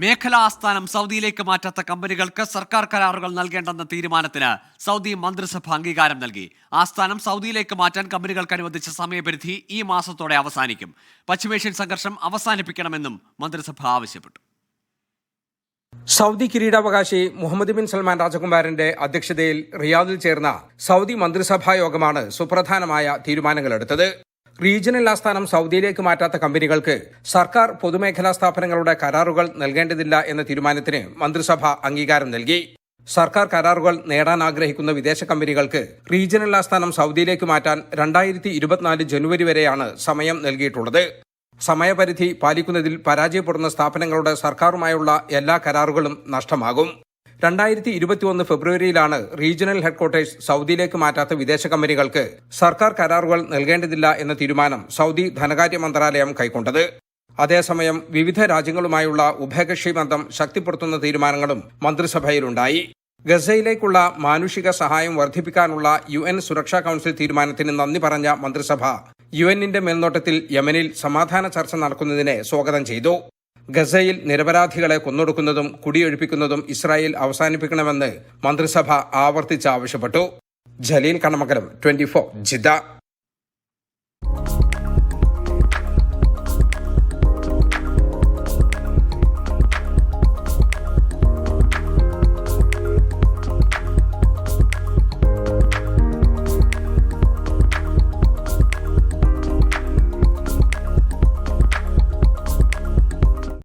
മേഖലാ ആസ്ഥാനം സൗദിയിലേക്ക് മാറ്റാത്ത കമ്പനികൾക്ക് സർക്കാർ കരാറുകൾ നൽകേണ്ടെന്ന തീരുമാനത്തിന് സൗദി മന്ത്രിസഭ അംഗീകാരം നൽകി. ആസ്ഥാനം സൗദിയിലേക്ക് മാറ്റാൻ കമ്പനികൾക്ക് അനുവദിച്ച സമയപരിധി ഈ മാസത്തോടെ അവസാനിക്കും. പശ്ചിമേഷ്യൻ സംഘർഷം അവസാനിപ്പിക്കണമെന്നും മന്ത്രിസഭ ആവശ്യപ്പെട്ടു. സൗദി കിരീടാവകാശി മുഹമ്മദ് ബിൻ സൽമാൻ രാജകുമാരന്റെ അധ്യക്ഷതയിൽ റിയാദിൽ ചേർന്ന സൗദി മന്ത്രിസഭാ യോഗമാണ് സുപ്രധാനമായ തീരുമാനങ്ങളെടുത്തത്. റീജിയണൽ ആസ്ഥാനം സൗദിയിലേക്ക് മാറ്റാത്ത കമ്പനികൾക്ക് സർക്കാർ പൊതുമേഖലാ സ്ഥാപനങ്ങളുടെ കരാറുകൾ നൽകേണ്ടതില്ല എന്ന തീരുമാനത്തിന് മന്ത്രിസഭ അംഗീകാരം നൽകി. സർക്കാർ കരാറുകൾ നേടാൻ ആഗ്രഹിക്കുന്ന വിദേശ കമ്പനികൾക്ക് റീജിയണൽ ആസ്ഥാനം സൗദിയിലേക്ക് മാറ്റാൻ രണ്ടായിരത്തി ഇരുപത്തിനാല് ജനുവരി വരെയാണ് സമയം നൽകിയിട്ടുള്ളത്. സമയപരിധി പാലിക്കുന്നതിൽ പരാജയപ്പെടുന്ന സ്ഥാപനങ്ങളുടെ സർക്കാരുമായുള്ള എല്ലാ കരാറുകളും നഷ്ടമാകും. രണ്ടായിരത്തി ഇരുപത്തിയൊന്ന് ഫെബ്രുവരിയിലാണ് റീജിയണൽ ഹെഡ്ക്വാർട്ടേഴ്സ് സൗദിയിലേക്ക് മാറ്റാത്ത വിദേശ കമ്പനികൾക്ക് സർക്കാർ കരാറുകൾ നൽകേണ്ടതില്ല എന്ന തീരുമാനം സൗദി ധനകാര്യ മന്ത്രാലയം കൈക്കൊണ്ടത്. അതേസമയം വിവിധ രാജ്യങ്ങളുമായുള്ള ഉഭയകക്ഷി ബന്ധം ശക്തിപ്പെടുത്തുന്ന തീരുമാനങ്ങളും മന്ത്രിസഭയിലുണ്ടായി. ഗസയിലേക്കുള്ള മാനുഷിക സഹായം വർദ്ധിപ്പിക്കാനുള്ള യു എൻ സുരക്ഷാ കൌൺസിൽ തീരുമാനത്തിന് നന്ദി പറഞ്ഞ മന്ത്രിസഭ യു എന്നിന്റെ മേൽനോട്ടത്തിൽ യമനിൽ സമാധാന ചർച്ച നടക്കുന്നതിനെ സ്വാഗതം ചെയ്തു. ഗസയിൽ നിരപരാധികളെ കൊന്നൊടുക്കുന്നതും കുടിയൊഴിപ്പിക്കുന്നതും ഇസ്രായേൽ അവസാനിപ്പിക്കണമെന്ന് മന്ത്രിസഭ ആവർത്തിച്ച് ആവശ്യപ്പെട്ടു. ജലീൽ കണമകലം ട്വന്റി ജിദ്ദ.